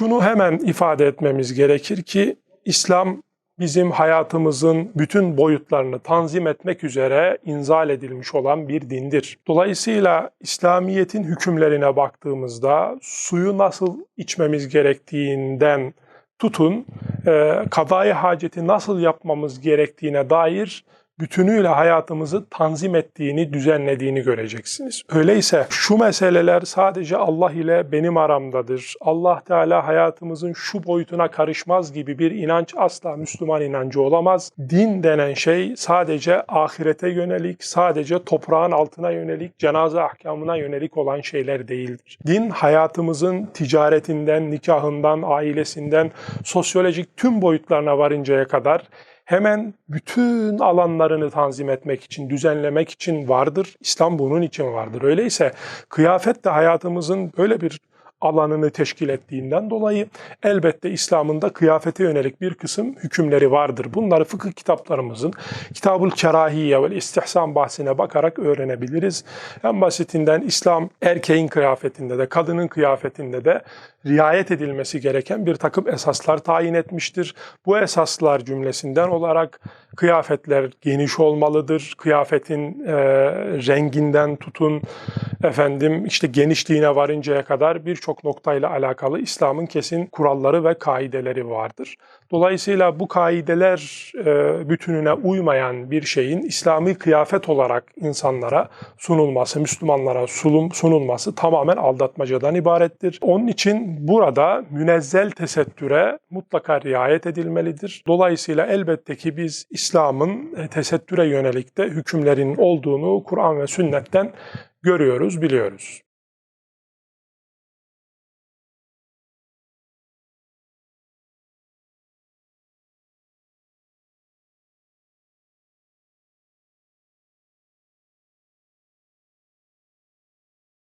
şunu hemen ifade etmemiz gerekir ki İslam bizim hayatımızın bütün boyutlarını tanzim etmek üzere inzal edilmiş olan bir dindir. Dolayısıyla İslamiyet'in hükümlerine baktığımızda suyu nasıl içmemiz gerektiğinden tutun, e, kadai haceti nasıl yapmamız gerektiğine dair bütünüyle hayatımızı tanzim ettiğini, düzenlediğini göreceksiniz. Öyleyse şu meseleler sadece Allah ile benim aramdadır. Allah Teala hayatımızın şu boyutuna karışmaz gibi bir inanç asla Müslüman inancı olamaz. Din denen şey sadece ahirete yönelik, sadece toprağın altına yönelik, cenaze ahkamına yönelik olan şeyler değildir. Din hayatımızın ticaretinden, nikahından, ailesinden, sosyolojik tüm boyutlarına varıncaya kadar hemen bütün alanlarını tanzim etmek için, düzenlemek için vardır. İslam bunun için vardır. Öyleyse kıyafet de hayatımızın böyle bir alanını teşkil ettiğinden dolayı elbette İslam'ın da kıyafete yönelik bir kısım hükümleri vardır. Bunları fıkıh kitaplarımızın Kitabul Kerahiye ve İstihsan bahsine bakarak öğrenebiliriz. En basitinden İslam erkeğin kıyafetinde de kadının kıyafetinde de riayet edilmesi gereken bir takım esaslar tayin etmiştir. Bu esaslar cümlesinden olarak kıyafetler geniş olmalıdır. Kıyafetin e, renginden tutun efendim işte genişliğine varıncaya kadar birçok noktayla alakalı İslam'ın kesin kuralları ve kaideleri vardır. Dolayısıyla bu kaideler e, bütününe uymayan bir şeyin İslami kıyafet olarak insanlara sunulması, Müslümanlara sunulması tamamen aldatmacadan ibarettir. Onun için burada münezzel tesettüre mutlaka riayet edilmelidir. Dolayısıyla elbette ki biz İslam'ın tesettüre yönelik de hükümlerinin olduğunu Kur'an ve sünnetten görüyoruz, biliyoruz.